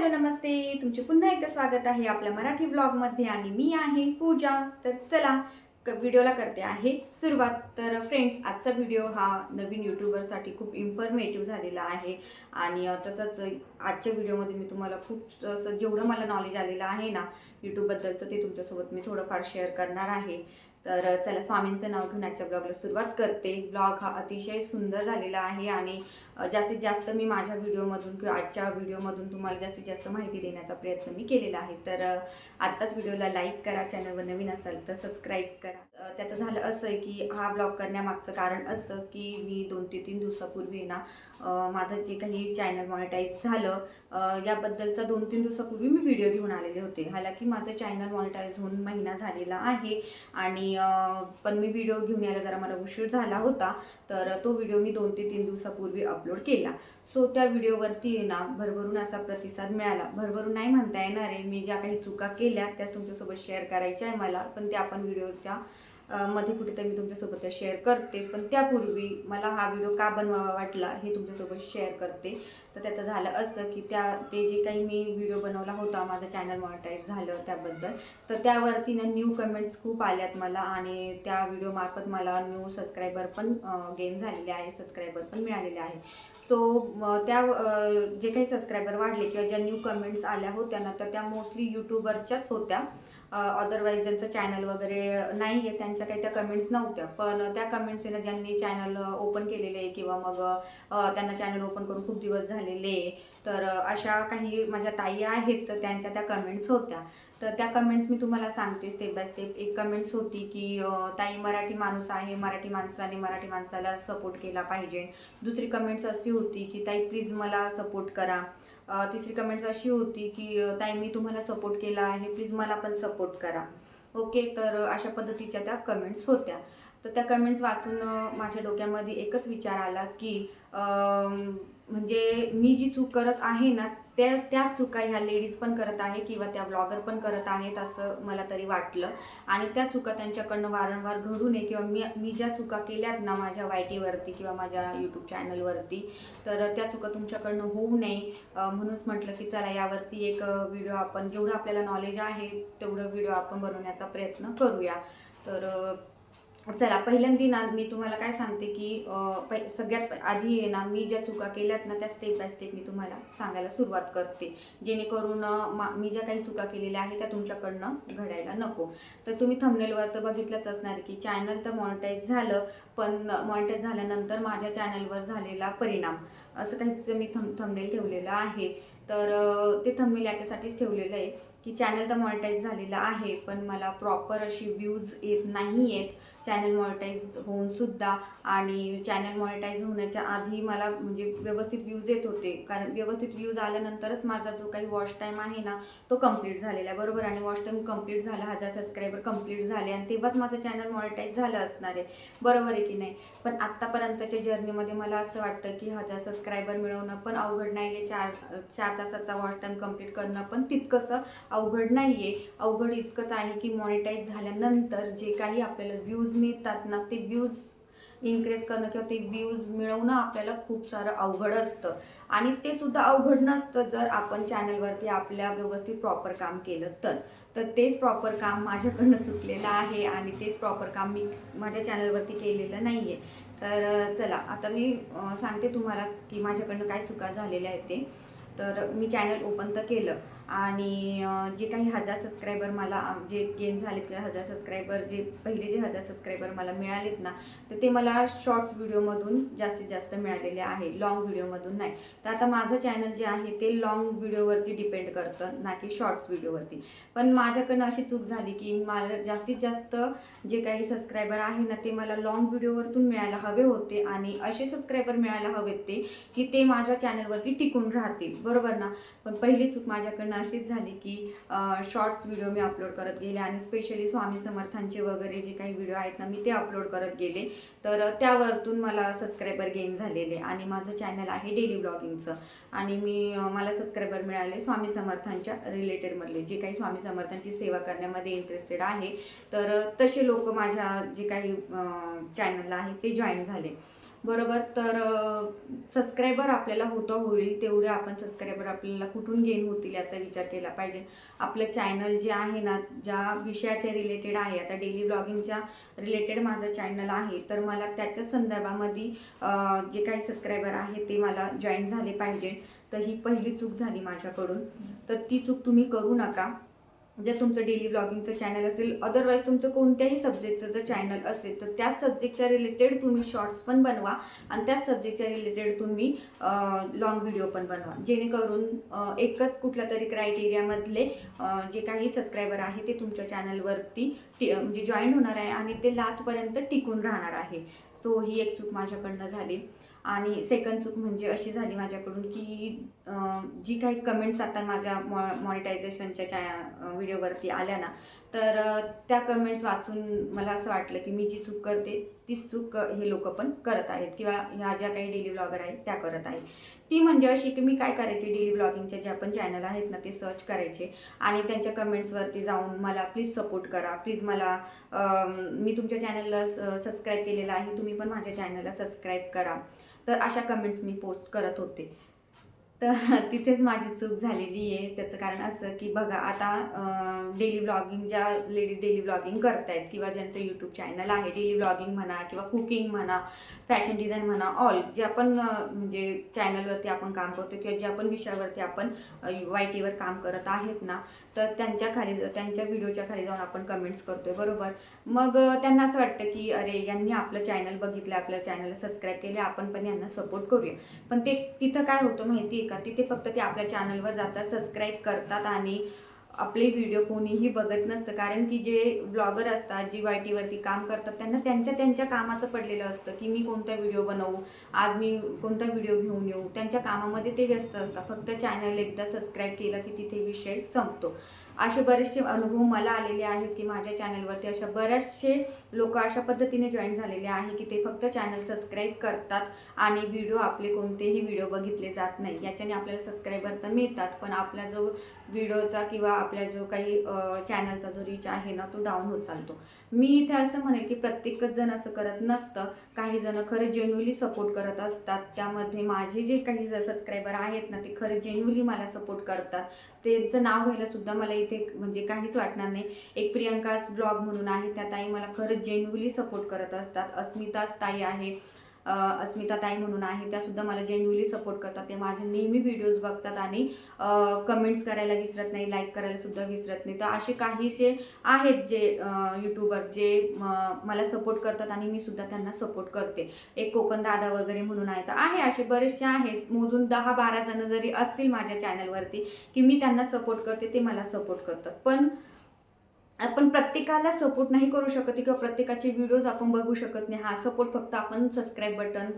Hello नमस्ते. तुमचे पुन्हा एकदा स्वागत आहे आपल्या मराठी ब्लॉगमध्ये आणि मी आहे पूजा. तर चला क- व्हिडिओला करते आहे सुरुवात. तर फ्रेंड्स आजचा व्हिडिओ हा नवीन यूट्यूबरसाठी खूप इन्फॉर्मेटिव्ह झालेला आहे. आणि तसंच आजच्या व्हिडिओमध्ये मी तुम्हाला खूप असं जेवढं मला नॉलेज आलेलं आहे ना यूट्यूबबद्दलचं ते तुमच्यासोबत मी थोडंफार शेअर करणार आहे. तर चला स्वामींचं नाव घेऊन आजच्या ब्लॉगला सुरुवात करते. ब्लॉग हा अतिशय सुंदर झालेला आहे आणि जास्तीत जास्त मी माझ्या व्हिडिओमधून किंवा आजच्या व्हिडिओमधून तुम्हाला जास्तीत जास्त माहिती देण्याचा प्रयत्न मी केलेला आहे. तर आत्ताच व्हिडिओला लाईक करा चॅनलवर नवीन असाल तर सबस्क्राईब करा. त्याचं झालं असं आहे की हा ब्लॉग करण्यामागचं कारण असं की मी दोन ते तीन दिवसापूर्वी ना माझं जे काही चॅनल मॉनिटाईज झालं याबद्दलचा दोन तीन दिवसापूर्वी मी व्हिडिओ घेऊन आलेले होते. हालाकी माझं चॅनल मॉनिटाईज होऊन महिना झालेला आहे आणि पण मी व्हिडिओ घेऊन यायला जरा मला उशीर झाला होता तर तो व्हिडिओ मी दोन ते तीन दिवसापूर्वी अपलोड केला. सो त्या व्हिडिओवरती ना भरभरून असा प्रतिसाद मिळाला. भरभरून नाही म्हणता येणार आहे मी ज्या काही चुका केल्या त्या तुमच्यासोबत शेअर करायच्या आहे मला पण त्या आपण व्हिडिओच्या मध्ये कुठेतरी मी तुमच्यासोबत त्या शेअर करते. पण त्यापूर्वी मला हा व्हिडिओ का बनवावा वाटला हे तुमच्यासोबत शेअर करते. तर त्याचं झालं असं की त्या ते जे काही मी व्हिडिओ बनवला होता माझं चॅनल मॉनिटाईज झालं त्याबद्दल तर त्यावरती ना न्यू कमेंट्स खूप आल्यात मला आणि त्या व्हिडिओमार्फत मला न्यू सबस्क्रायबर पण गेन झालेले आहे सबस्क्रायबर पण मिळालेले आहे. सो त्या जे काही सबस्क्रायबर वाढले किंवा ज्या न्यू कमेंट्स आल्या होत्या ना तर त्या मोस्टली यूट्यूबरच्याच होत्या. अदरवाईज ज्यांचं चॅनल वगैरे नाही आहे त्यांच्या काही त्या कमेंट्स नव्हत्या. पण त्या कमेंट्स आहे ना ज्यांनी चॅनल ओपन केलेले आहे किंवा मग त्यांना चॅनल ओपन करून खूप दिवस झालेले आहे तर अशा काही माझ्या ताई आहेत तर त्यांच्या त्या कमेंट्स होत्या. तर त्या कमेंट्स मी तुम्हाला सांगते स्टेप बाय स्टेप एक कमेंट्स होती की ताई मराठी माणूस आहे मराठी माणसाने मराठी माणसाला सपोर्ट केला पाहिजे. दुसरी कमेंट्स अशी होती की ताई प्लीज मला सपोर्ट करा. तिसरी कमेंट्स अशी होती की ताई मी तुम्हाला सपोर्ट केला आहे. प्लीज मला पण सपोर्ट करा. ओके तर अशा पद्धतीच्या त्या कमेंट्स होत्या. तर त्या कमेंट्स वाचून माझ्या डोक्यामध्ये एकच विचार आला की म्हणजे मी जी चूक करत आहे ना त्या त्याच चुका ह्या लेडीज पण करत आहे किंवा त्या ब्लॉगर पण करत आहेत असं मला तरी वाटलं. आणि त्या चुका त्यांच्याकडनं वारंवार घडू नये किंवा मी मी ज्या चुका केल्यात ना माझ्या वायटीवरती किंवा माझ्या यूट्यूब चॅनलवरती तर त्या चुका तुमच्याकडनं होऊ नये. म्हणूनच म्हटलं की चला यावरती एक व्हिडिओ आपण जेवढं आपल्याला नॉलेज आहे तेवढं व्हिडिओ आपण बनवण्याचा प्रयत्न करूया. तर चला पहिल्यांदा ना मी तुम्हाला काय सांगते की सगळ्यात प- आधी आहे ना मी ज्या चुका केल्यात ना त्या स्टेप बाय स्टेप मी तुम्हाला सांगायला सुरुवात करते. जेणेकरून मा- मी ज्या काही चुका केलेल्या आहेत त्या तुमच्याकडनं घडायला नको. तर तुम्ही थंबनेलवर तर बघितलंच असणार की चॅनल तर मॉनिटाईज झालं पण मॉनिटाईज झाल्यानंतर माझ्या चॅनलवर झालेला परिणाम. असं काहीच मी थम थंबनेल ठेवलेलं आहे. तर ते थंबनेल याच्यासाठीच ठेवलेलं आहे. की चॅनल तर मॉनिटाईज झालेलं आहे पण मला प्रॉपर अशी व्ह्यूज येत नाही आहेत चॅनल मॉनिटाईज होऊन सुद्धा. आणि चॅनल मॉनिटाईज होण्याच्या आधी मला म्हणजे व्यवस्थित व्ह्यूज येत होते. कारण व्यवस्थित व्ह्यूज आल्यानंतरच माझा जो काही वॉच टाईम आहे ना तो कंप्लीट झालेला आहे. बरोबर? आणि वॉच टाईम कंप्लीट झाला हजार सबस्क्रायबर कंप्लीट झाले आणि तेव्हाच माझं चॅनल मॉनिटाईज झालं असणार आहे. बरोबर आहे की नाही? पण आत्तापर्यंतच्या जर्नीमध्ये मला असं वाटतं की हजार सबस्क्रायबर मिळवणं पण अवघड नाही आहे चार चार तासाचा वॉच टाईम कंप्लीट करणं पण तितकंसं अवघड नाही आहे अवघड इतकंच आहे की मॉनिटाईज झाल्यानंतर जे काही आपल्याला व्ह्यूज मिळतात ना ते व्ह्यूज इन्क्रीज करणं किंवा ते व्ह्यूज मिळवणं आपल्याला खूप सारं अवघड असतं. आणि ते सुद्धा अवघड नसतं जर आपण चॅनलवरती आपल्या व्यवस्थित प्रॉपर काम केलं तर. तर तेच प्रॉपर काम माझ्याकडनं चुकलेलं आहे आणि तेच प्रॉपर काम मी माझ्या चॅनलवरती केलेलं नाही आहे तर चला आता मी सांगते तुम्हाला की माझ्याकडनं काय चुका झालेल्या आहेत ते. तर मी चॅनल ओपन तर केलं. आणि जे काही हजार सबस्क्रायबर मला जे गेन झालेत किंवा हजार सबस्क्रायबर जे पहिले जे हजार सबस्क्रायबर मला मिळालेत ना तर ते मला शॉर्ट्स व्हिडिओमधून जास्तीत जास्त मिळालेले आहे. लॉंग व्हिडिओमधून नाही. तर आता माझं चॅनल जे आहे ते लॉंग व्हिडिओवरती डिपेंड करतं ना की शॉर्ट्स व्हिडिओवरती पण माझ्याकडनं अशी चूक झाली की मला जास्तीत जास्त जे काही सबस्क्रायबर आहे ना ते मला लॉंग व्हिडिओवरतून मिळायला हवे होते आणि असे सबस्क्रायबर मिळायला हवेत ते की ते माझ्या चॅनलवरती टिकून राहतील. बरोबर ना? पण पहिली चूक माझ्याकडनं अशीच झाली की शॉर्ट्स व्हिडिओ मी अपलोड करत गेले आणि स्पेशली स्वामी समर्थांचे वगैरे जे काही व्हिडिओ आहेत ना मी ते अपलोड करत गेले. तर त्यावरतून मला सबस्क्रायबर गेन झालेले आणि माझं चॅनल आहे डेली ब्लॉगिंगचं आणि मी मला सबस्क्रायबर मिळाले स्वामी समर्थांच्या रिलेटेडमधले जे काही स्वामी समर्थांची सेवा करण्यामध्ये इंटरेस्टेड आहे. तर तसे लोक माझ्या जे काही चॅनलला आहे ते जॉईन झाले. बरोबर तर सबस्क्रायबर आपल्याला होतं होईल तेवढे आपण सबस्क्रायबर आपल्याला कुठून गेन होतील याचा विचार केला पाहिजे. आपलं चॅनल जे आहे ना ज्या विषयाच्या रिलेटेड आहे आता डेली ब्लॉगिंगच्या रिलेटेड माझं चॅनल आहे तर मला त्याच्या संदर्भामध्ये जे काही सबस्क्रायबर आहे ते मला जॉईन झाले पाहिजे. तर ही पहिली चूक झाली माझ्याकडून. तर ती चूक तुम्ही करू नका. जर तुमचं डेली ब्लॉगिंगचं चॅनल असेल अदरवाईज तुमचं कोणत्याही सब्जेक्टचं जर चॅनल असेल तर त्याच सब्जेक्टच्या रिलेटेड तुम्ही शॉर्ट्स पण बनवा आणि त्याच सब्जेक्टच्या रिलेटेड तुम्ही लॉंग व्हिडिओ पण बनवा. जेणेकरून एकच कुठल्या तरी क्रायटेरियामधले जे काही सबस्क्रायबर आहे ते तुमच्या चॅनलवरती टी म्हणजे जॉईन होणार आहे आणि ते लास्टपर्यंत टिकून राहणार आहे. सो ही एक चूक माझ्याकडनं झाली. आणि सेकंड चूक म्हणजे अशी झाली माझ्याकडून की जी काही कमेंट्स आता माझ्या मॉ मॉनिटायझेशनच्या च्या व्हिडिओवरती आल्या ना तर त्या कमेंट्स वाचून मला असं वाटलं की मी जी चूक करते तीच चूक हे लोक पण करत आहेत किंवा ह्या ज्या काही डेली ब्लॉगर आहेत त्या करत आहेत. ती म्हणजे अशी की मी काय करायचे डेली ब्लॉगिंगचे जे आपण चॅनल आहेत ना ते सर्च करायचे आणि त्यांच्या कमेंट्सवरती जाऊन मला प्लीज सपोर्ट करा. प्लीज मला मी तुमच्या चॅनलला सबस्क्राईब केलेलं आहे तुम्ही पण माझ्या चॅनलला सबस्क्राईब करा. तर अशा कमेंट्स मी पोस्ट करत होते. तर तिथेच माझी चूक झालेली आहे. त्याचं कारण असं की बघा आता डेली ब्लॉगिंग ज्या लेडीज डेली ब्लॉगिंग करतायत किंवा ज्यांचं यूट्यूब चॅनल आहे डेली ब्लॉगिंग म्हणा किंवा कुकिंग म्हणा फॅशन डिझाईन म्हणा ऑल जे आपण म्हणजे चॅनलवरती आपण काम करतो किंवा जे आपण विषयावरती आपण वाय टीवर काम करत आहेत ना तर त्यांच्या खाली त्यांच्या व्हिडिओच्या खाली जाऊन आपण कमेंट्स करतोय बरोबर? मग त्यांना असं वाटतं की अरे यांनी आपलं चॅनल बघितलं आपल्या चॅनलला सबस्क्राईब केले आपण पण यांना सपोर्ट करूया. पण ते तिथं काय होतं माहिती आहे का? तिथे फक्त ते आपल्या चॅनलवर जातात सबस्क्राईब करतात आणि आपले व्हिडिओ कोणीही बघत नसतं. कारण की जे ब्लॉगर असतात जी वाय टीवरती काम करतात त्यांना त्यांच्या त्यांच्या कामाचं पडलेलं असतं की मी कोणता व्हिडिओ बनवू आज मी कोणता व्हिडिओ घेऊन येऊ. त्यांच्या कामामध्ये ते व्यस्त असतात. फक्त चॅनल एकदा सबस्क्राईब केलं की तिथे विषय संपतो. असे बरेचसे अनुभव मला आलेले आहेत की माझ्या चॅनलवरती अशा बरेचसे लोक अशा पद्धतीने जॉईन झालेले आहे की ते फक्त चॅनल सबस्क्राईब करतात आणि व्हिडिओ आपले कोणतेही व्हिडिओ बघितले जात नाही. याच्याने आपल्याला सबस्क्रायबर तर मिळतात पण आपला जो व्हिडिओचा किंवा आपल्या जो काही चॅनलचा जो रीच आहे ना तो डाऊन होत चालतो. मी इथे असं म्हणेल की प्रत्येकच जण असं करत नसतं. काही जण खरं जेन्युअली सपोर्ट करत असतात. त्यामध्ये माझे जे काही सबस्क्रायबर आहेत ना ते खरं जेन्युअली मला सपोर्ट करतात. त्यांचं नाव घ्यायला सुद्धा मला इथे म्हणजे काहीच वाटणार नाही. एक प्रियंकाच ब्लॉग म्हणून आहे. त्या ताई मला खरं जेन्युअली सपोर्ट करत असतात. अस्मिताच ताई आहे. अस्मिता ताई म्हणून आहे त्यासुद्धा मला जेन्युअली सपोर्ट करतात. ते माझे नेहमी व्हिडिओज बघतात आणि कमेंट्स करायला विसरत नाही लाईक करायला सुद्धा विसरत नाही. तर असे काहीसे आहेत जे यूट्यूबर जे मला सपोर्ट करतात आणि मी सुद्धा त्यांना सपोर्ट करते. एक कोकण दादा वगैरे म्हणून आहे. तर आहे असे बरेचसे आहेत. मोजून दहा बारा जण जरी असतील माझ्या चॅनलवरती की मी त्यांना सपोर्ट करते ते मला सपोर्ट करतात. पण आपण प्रत्येकाला सपोर्ट नाही करू शकत किंवा प्रत्येकाचे व्हिडिओज आपण बघू शकत नाही. हा सपोर्ट फक्त आपण सबस्क्राईब बटन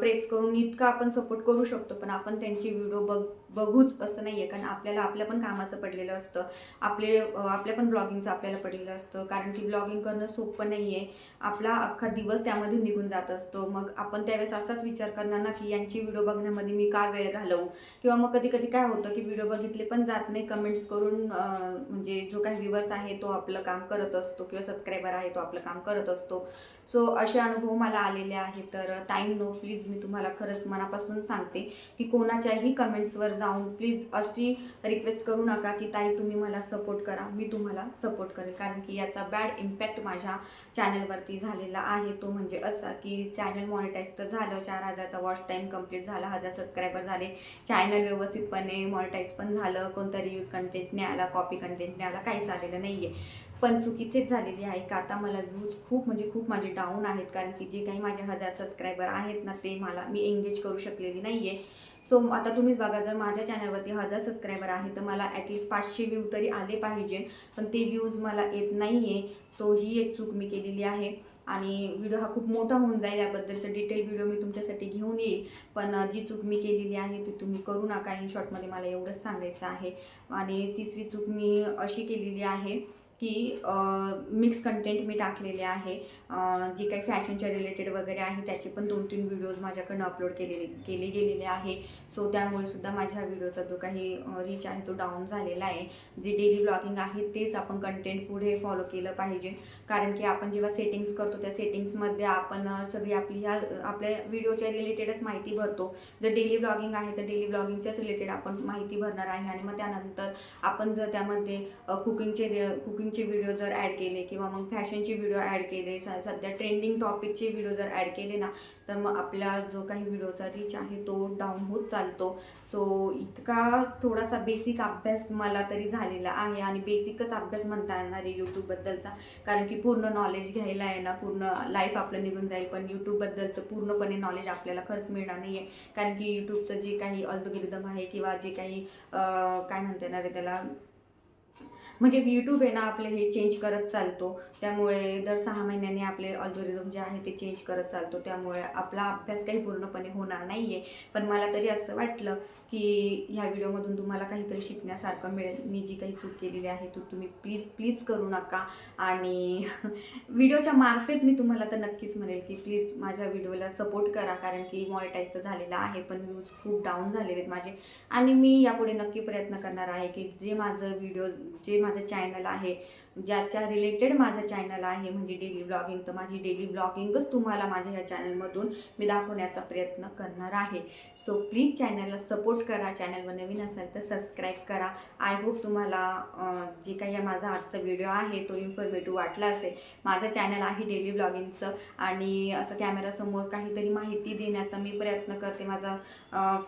प्रेस करून इतका आपण सपोर्ट करू शकतो. पण आपण त्यांची व्हिडिओ बघ बघूच असं नाही आहे कारण आपल्याला आपल्या पण कामाचं पडलेलं असतं. आपले आपल्या पण ब्लॉगिंगचं आपल्याला पडलेलं असतं. कारण की ब्लॉगिंग करणं सोपं नाही आहे आपला अख्खा दिवस त्यामध्ये निघून जात असतो. मग आपण त्यावेळेस असाच विचार करणार ना की यांची व्हिडिओ बघण्यामध्ये मी का वेळ घालवू? किंवा मग कधी कधी काय होतं की व्हिडिओ बघितले पण जात नाही. कमेंट्स करून म्हणजे जो काही व्ह्युअर्स आहे तो आपलं काम करत असतो. किंवा सबस्क्रायबर आहे तो आपलं काम करत असतो. सो असे अनुभव मला आलेले आहेत. तर टाईम नो प्लीज मी तुम्हाला खरंच मनापासून सांगते की कोणाच्याही कमेंट्सवर जाऊन प्लीज अशी रिक्वेस्ट करू नका की ताई तुम्ही मला सपोर्ट करा. मी तुम्हाला सपोर्ट करेल. कारण की याचा बॅड इम्पॅक्ट माझ्या चॅनलवरती झालेला आहे. तो म्हणजे असा की चॅनल मॉनिटाईज तर झालं. चार हजारचा वॉच टाईम कंप्लीट झाला. हजार सबस्क्रायबर झाले. चॅनल व्यवस्थितपणे मॉनिटाईज पण झालं. कोणता रिव्ह्यूज कंटेंट नाही आला कॉपी कंटेंट नाही आला काहीच आलेलं नाही आहे पण चूक इथेच झालेली आहे का आता मला व्ह्यूज खूप म्हणजे खूप माझे डाऊन आहेत. कारण की जे काही माझे हजार सबस्क्रायबर आहेत ना ते मला मी एंगेज करू शकलेली नाही आहे सो आता तुम्हीच बघा जर माझ्या चॅनलवरती हजार सबस्क्रायबर आहे तर मला ॲटलिस्ट पाचशे व्ह्यू तरी आले पाहिजे. पण ते व्ह्यूज मला येत नाही आहे सो ही एक चूक मी केलेली आहे. आणि व्हिडिओ हा खूप मोठा होऊन जाईल. याबद्दलचं डिटेल व्हिडिओ मी तुमच्यासाठी घेऊन येईल. पण जी चूक मी केलेली आहे ती तुम्ही करू नका. इन शॉर्टमध्ये मला एवढंच सांगायचं आहे. आणि तिसरी चूक मी अशी केलेली आहे की मिक्स कंटेंट मी टाकलेले आहे. जे काही फॅशनच्या रिलेटेड वगैरे आहे त्याचे पण दोन तीन व्हिडिओज माझ्याकडनं अपलोड केलेले केले गेलेले आहे. सो त्यामुळे सुद्धा माझ्या व्हिडिओचा जो काही रीच आहे तो डाऊन झालेला आहे. जे डेली ब्लॉगिंग आहे तेच आपण कंटेंट पुढे फॉलो केलं पाहिजे. कारण की आपण जेव्हा सेटिंग्स करतो त्या सेटिंग्समध्ये आपण सगळी आपली ह्या आपल्या व्हिडिओच्या रिलेटेडच माहिती भरतो. जर डेली ब्लॉगिंग आहे तर डेली ब्लॉगिंगच्याच रिलेटेड आपण माहिती भरणार आहे. आणि मग त्यानंतर आपण जर त्यामध्ये कुकिंगचे कुकिंग कुकिंगचे व्हिडिओ जर ॲड केले किंवा मग फॅशनचे व्हिडिओ ॲड केले स- सध्या ट्रेंडिंग टॉपिकचे व्हिडिओ जर ॲड केले ना तर मग आपला जो काही व्हिडिओचा रीच आहे तो डाऊन होत चालतो. सो इतका थोडासा बेसिक अभ्यास मला तरी झालेला आहे आणि बेसिकच अभ्यास म्हणता येणार आहे यूट्यूबबद्दलचा कारण की पूर्ण नॉलेज घ्यायला आहे ना पूर्ण लाईफ आपलं निघून जाईल पण यूट्यूबबद्दलचं पूर्णपणे नॉलेज आपल्याला खरंच मिळणार नाही आहे कारण की यूट्यूबचं जे काही अल्गोरिदम आहे किंवा जे काही काय म्हणता येणार आहे त्याला म्हणजे यूट्यूब आहे ना आपले हे चेंज करत चालतो. त्यामुळे दर सहा महिन्यांनी आपले अल्गोरिदम जे आहे ते चेंज करत चालतो. त्यामुळे आपला अभ्यास काही पूर्णपणे होणार नाही आहे पण मला तरी असं वाटलं की ह्या व्हिडिओमधून तुम्हाला काहीतरी शिकण्यासारखं मिळेल. मी जी काही चूक केलेली आहे तो तुम्ही प्लीज प्लीज करू नका. आणि व्हिडिओच्या मार्फत मी तुम्हाला तर नक्कीच म्हणेल की प्लीज माझ्या व्हिडिओला सपोर्ट करा. कारण की मॉनिटाईज तर झालेला आहे पण व्ह्यूज खूप डाऊन झालेले आहेत माझे. आणि मी यापुढे नक्की प्रयत्न करणार आहे की जे माझं व्हिडिओ जे माझं चॅनल आहे. ज्याच्या रिलेटेड माझं चॅनल आहे म्हणजे डेली ब्लॉगिंग तर माझी डेली ब्लॉगिंगच तुम्हाला माझ्या ह्या चॅनलमधून मी दाखवण्याचा प्रयत्न करणार आहे. सो प्लीज चॅनलला सपोर्ट करा. चॅनलवर नवीन असाल तर सबस्क्राईब करा. आय होप तुम्हाला जे काही माझा आजचा व्हिडिओ आहे तो इन्फॉर्मेटिव्ह वाटला असेल. माझं चॅनल आहे डेली ब्लॉगिंगचं आणि असं कॅमेरासमोर काहीतरी माहिती देण्याचा मी प्रयत्न करते. माझा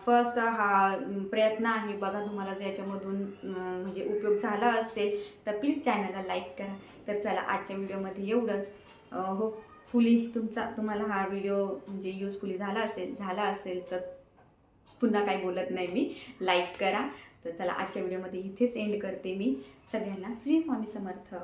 फर्स्ट हा प्रयत्न आहे बघा तुम्हाला जर याच्यामधून म्हणजे उपयोग झाला असेल तर प्लीज चॅनलला लाईक करा. तर चला आजच्या व्हिडिओमध्ये एवढंच. होपफुली तुमचा तुम्हाला हा व्हिडिओ म्हणजे युजफुली झाला असेल झाला असेल तर पुन्हा काही बोलत नाही मी. लाईक करा. तर चला आजच्या व्हिडिओमध्ये इथेच एंड करते मी. सगळ्यांना श्री स्वामी समर्थ.